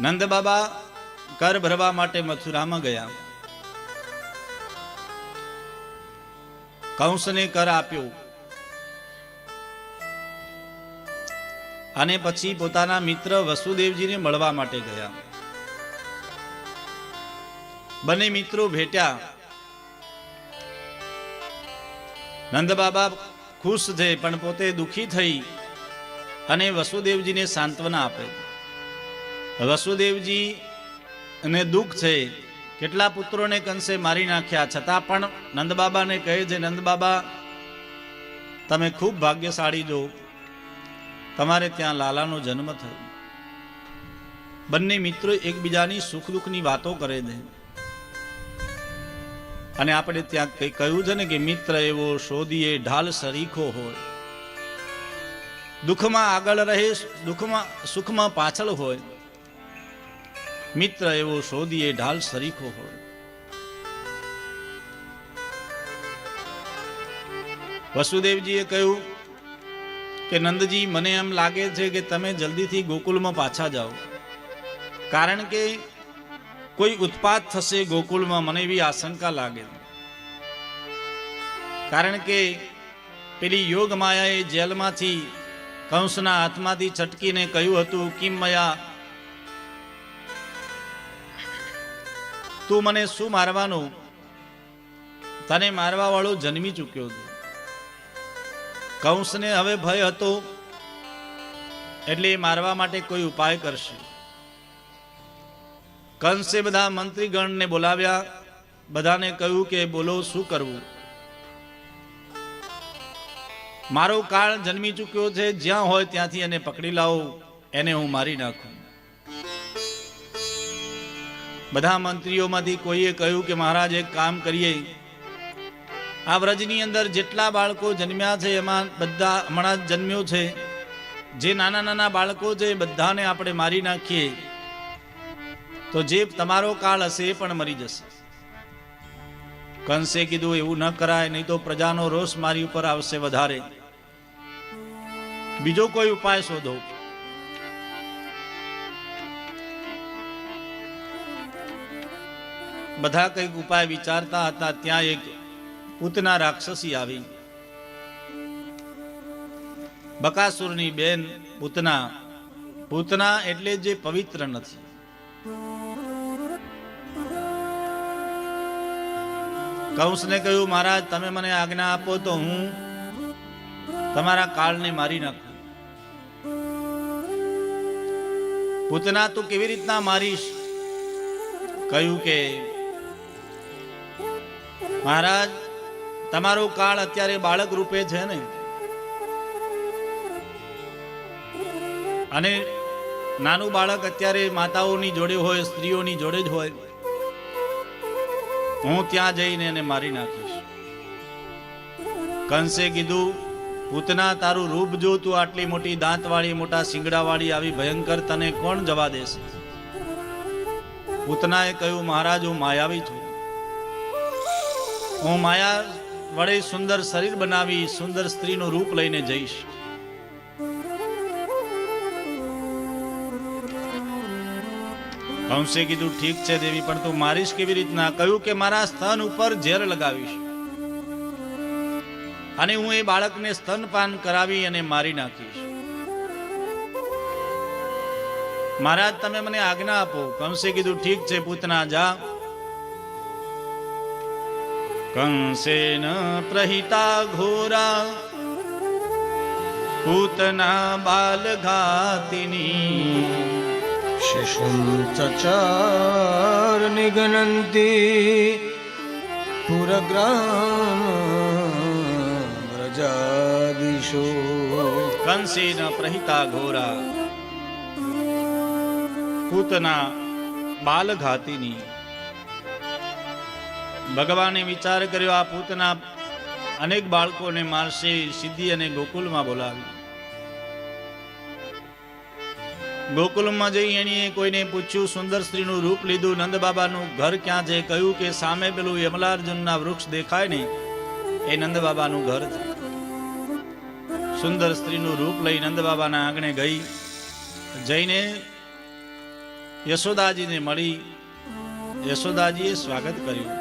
નંદ બાબા કર ભરવા માટે મથુરામાં ગયા. કંસને કર આપ્યો. અને પછી પોતાના મિત્ર વસુદેવજીને મળવા માટે ગયા. બંને મિત્રો ભેટ્યા. નંદ બાબા ખુશ થઈ પણ પોતે દુખી થઈ અને વસુદેવજીને સાંત્વના આપે. વસુદેવજી ને દુઃખ છે, કેટલા પુત્રોને કંસે મારી નાખ્યા? છતાં પણ નંદબાબાને કહે છે, નંદબાબા, તમે ખૂબ ભાગ્યશાળી જો. તમારે ત્યાં લાલાનો જન્મ થયો. બંને મિત્રો એકબીજાની સુખ દુઃખની વાતો કરે છે. અને આપણે ત્યાં કંઈ કહ્યું છે ને કે, મિત્ર, એવો શોધીએ ઢાલ સરીખો હોય. દુઃખમાં આગળ રહે દુઃખમાં સુખમાં પાછળ હોય. મિત્ર એવો શોધીએ ઢાલ સરીખો હોય. વસુદેવજીએ કહ્યું કે, નંદજી, મને એમ લાગે છે કે તમે જલ્દીથી ગોકુલમાં પાછા જાઓ. કારણ કે કોઈ ઉત્પાત થશે ગોકુલમાં, મને એવી આશંકા લાગે. કારણ કે પેલી યોગ માયાએ જેલમાંથી કંસના હાથમાંથી છટકીને કહ્યું હતું, કિમ મયા તું મને શું મારવાનું? તને મારવા વાળો જન્મી ચૂક્યો છે. કંસને હવે ભય હતો, એટલે મારવા માટે કોઈ ઉપાય કરશે. કંસે બધા મંત્રીગણને બોલાવ્યા, બધાને કહ્યું કે બોલો શું કરવું? મારો કાળ જન્મી ચૂક્યો છે, જ્યાં હોય ત્યાંથી એને પકડી લાવો, એને હું મારી નાખું. બધા મંત્રીઓમાંથી કોઈએ કહ્યું કે મહારાજ, એક કામ કરીએ. આ વ્રજની અંદર જેટલા બાળકો જન્મ્યા છે, એમાં બધા હમણાં જ જન્મ્યો છે. જે નાના નાના બાળકો છે, એ બધાને આપણે મારી નાખીએ. તો જે તમારો કાળ હશે, એ પણ મરી જશે. કંસે કીધું, એવું ન કરાય, નહીં તો પ્રજાનો રોષ મારી ઉપર આવશે વધારે. બીજો કોઈ ઉપાય શોધો. બધા કંઈક ઉપાય વિચારતા હતા, ત્યાં એક પૂતના રાક્ષસી આવી. બકાસુરની બેન પૂતના પૂતના એટલે જે પવિત્ર નથી. કંસને કહ્યું, મહારાજ, તમે મને આજ્ઞા આપો તો હું તમારા કાળને મારી નાખું. પૂતના, તું કેવી રીતના મારીશ? કહ્યું કે મહારાજ, તમારું કાળ અત્યારે બાળક રૂપે છે ને. અને નાનું બાળક અત્યારે માતાઓની જોડે હોય, સ્ત્રીઓની જોડે જ હોય. હું ત્યાં જઈને એને મારી નાખીશ. કંસે કીધું, પૂતના, તારું રૂપ જો તું આટલી મોટી દાંતવાળી, મોટા શિંગડાવાળી, આવી ભયંકર તને કોણ જવા દેશે? પૂતનાએ કહ્યું, મહારાજ, હું માયાવી છું. હું માયા વડે સુંદર શરીર બનાવી, સુંદર સ્ત્રીનું રૂપ લઈને જઈશ. કંસે કીધું, ઠીક છે દેવી, પણ તું મારીશ કેવી રીતના? કહ્યું કે મારા સ્તન ઉપર ઝેર લગાવીશ. અને હું એ બાળકને સ્તનપાન કરાવી અને મારી નાખીશ. મહારાજ, તમે મને આજ્ઞા આપો. કંસે કીધું, ઠીક છે, પૂતના, જા. કંસેન પ્રહિતા ઘોરા પૂતના બાલઘાતિની શિશુમ ચચાર નિગનંતી પુરગ્રામ વ્રજાદિશો કંસેન પ્રહિતા ઘોરા પૂતના બાલઘાતિની ભગવાને વિચાર કર્યો, આ પૂતના અનેક બાળકોને મારશે. સિદ્ધિ અને ગોકુલમાં બોલાવી ગોકુલમાં જઈ એણીએ કોઈને પૂછ્યું, સુંદર સ્ત્રીનું રૂપ લીધું નંદ બાબાનું ઘર ક્યાં છે? કહ્યું કે સામે પેલું યમલાર્જુનના વૃક્ષ દેખાય ને, એ નંદ બાબાનું ઘર છે. સુંદર સ્ત્રીનું રૂપ લઈ નંદ બાબાના આંગણે ગઈ. જઈને યશોદાજીને મળી. યશોદાજીએ સ્વાગત કર્યું.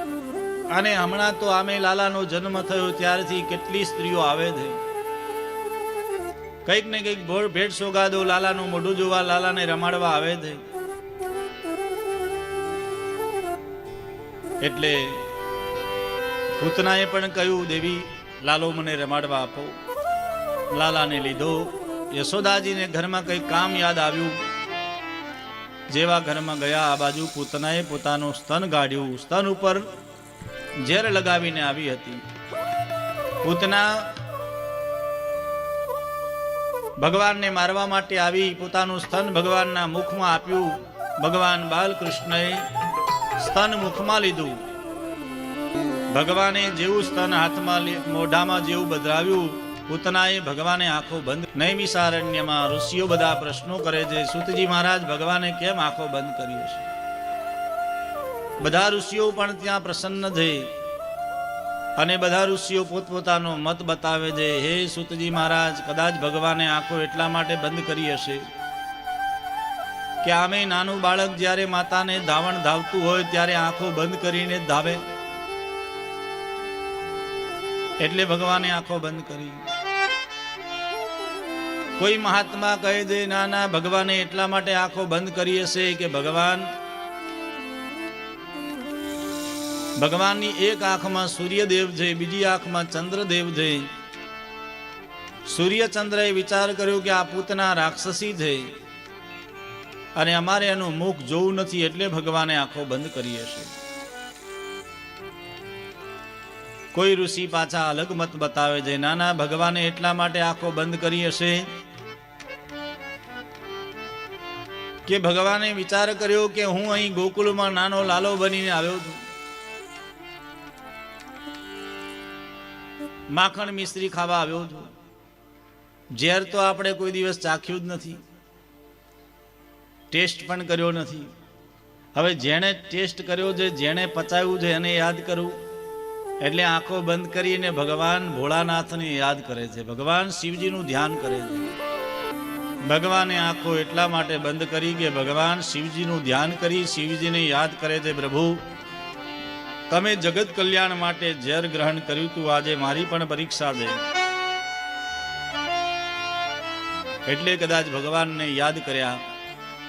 અને હમણાં તો આમે લાલાનો જન્મ થયો, ત્યારથી કેટલી સ્ત્રીઓ આવે છે. કંઈક ને કંઈક ભેટ સોગાદો લાલાનું મોઢું જોવા, લાલાને રમાડવા આવે છે. એટલે પૂતનાએ પણ કહ્યું, દેવી, લાલો મને રમાડવા આપો. લાલાને લીધો. યશોદાજીને ઘરમાં કંઈક કામ યાદ આવ્યું? જેવા ઘરમાં ગયા, આ બાજુ પૂતનાએ પોતાનું સ્તન ગાઢ્યું. સ્તન ઉપર ઝેર લગાવીને આવી હતી. પૂતના ભગવાનને મારવા માટે આવી પોતાનું સ્તન ભગવાનના મુખમાં આપ્યું. ભગવાન બાલકૃષ્ણએ સ્તન મુખમાં લીધું. ભગવાને જેવું સ્તન હાથમાં મોઢામાં જેવું બદલાવ્યું પૂતનાએ ભગવાને આંખો બંધ નૈમિષારણ્યમાં ઋષિઓ બધા પ્રશ્નો કરે છે. સુતજી મહારાજ, ભગવાને કેમ આંખો બંધ કરી હશે બધા ઋષિઓ પણ ત્યાં પ્રસન્ન થઈ. અને બધા ઋષિઓ પોતપોતાનો મત બતાવે છે, હે સુતજી મહારાજ, કદાચ ભગવાને આંખો એટલા માટે બંધ કરી હશે કે આમે નાનું બાળક જ્યારે માતાને ધાવણ ધાવતું હોય ત્યારે આંખો બંધ કરીને ધાવે. એટલે ભગવાને આંખો બંધ કરી. કોઈ મહાત્મા કહે દે ના ના, ભગવાને એટલા માટે આંખો બંધ કરી હશે કે ભગવાન ભગવાનની એક આંખમાં સૂર્યદેવ છે, બીજી આંખમાં ચંદ્રદેવ છે. સૂર્યચંદ્રએ વિચાર કર્યો કે આ પૂતના રાક્ષસી છે. અને અમારે એનું મુખ જોવું નથી એટલે ભગવાને આંખો બંધ કરી હશે. કોઈ ઋષિ પાછા અલગ મત બતાવે છે, ના ના, ભગવાને એટલા માટે આંખો બંધ કરી હશે કે ભગવાને વિચાર કર્યો કે હું અહીં ગોકુળમાં નાનો લાલો બનીને આવ્યો છું. માખણ મિશ્રી ખાવા આવ્યો છું ઝેર તો આપણે કોઈ દિવસ ચાખ્યું જ નથી. ટેસ્ટ પણ કર્યો નથી. હવે જેણે ટેસ્ટ કર્યો છે, જેણે પચાવ્યું છે, એને યાદ કરવું એટલે આંખો બંધ કરીને ભગવાન ભોળાનાથને યાદ કરે છે. ભગવાન શિવજીનું ધ્યાન કરે છે. ભગવાને આંખો એટલા માટે બંધ કરી કે ભગવાન શિવજીનું ધ્યાન કરી, શિવજીને યાદ કરે છે, પ્રભુ તમે જગત કલ્યાણ માટે ઝેર ગ્રહણ કર્યું તું આજે મારી પણ પરીક્ષા દે. એટલે કદાચ ભગવાનને યાદ કર્યા.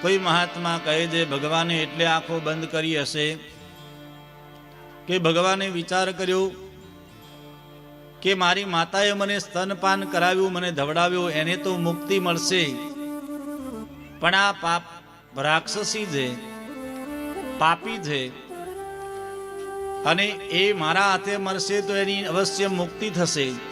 કોઈ મહાત્મા કહે છે, ભગવાને એટલે આંખો બંધ કરી હશે. કે ભગવાને વિચાર કર્યો કે મારી માતાએ મને સ્તનપાન કરાવ્યું, મને ધવડાવ્યો, એને તો મુક્તિ મળશે. પણ આ પાપ રાક્ષસી છે, પાપી છે. અને એ મારા હાથે મરશે તો એની અવશ્ય મુક્તિ થશે.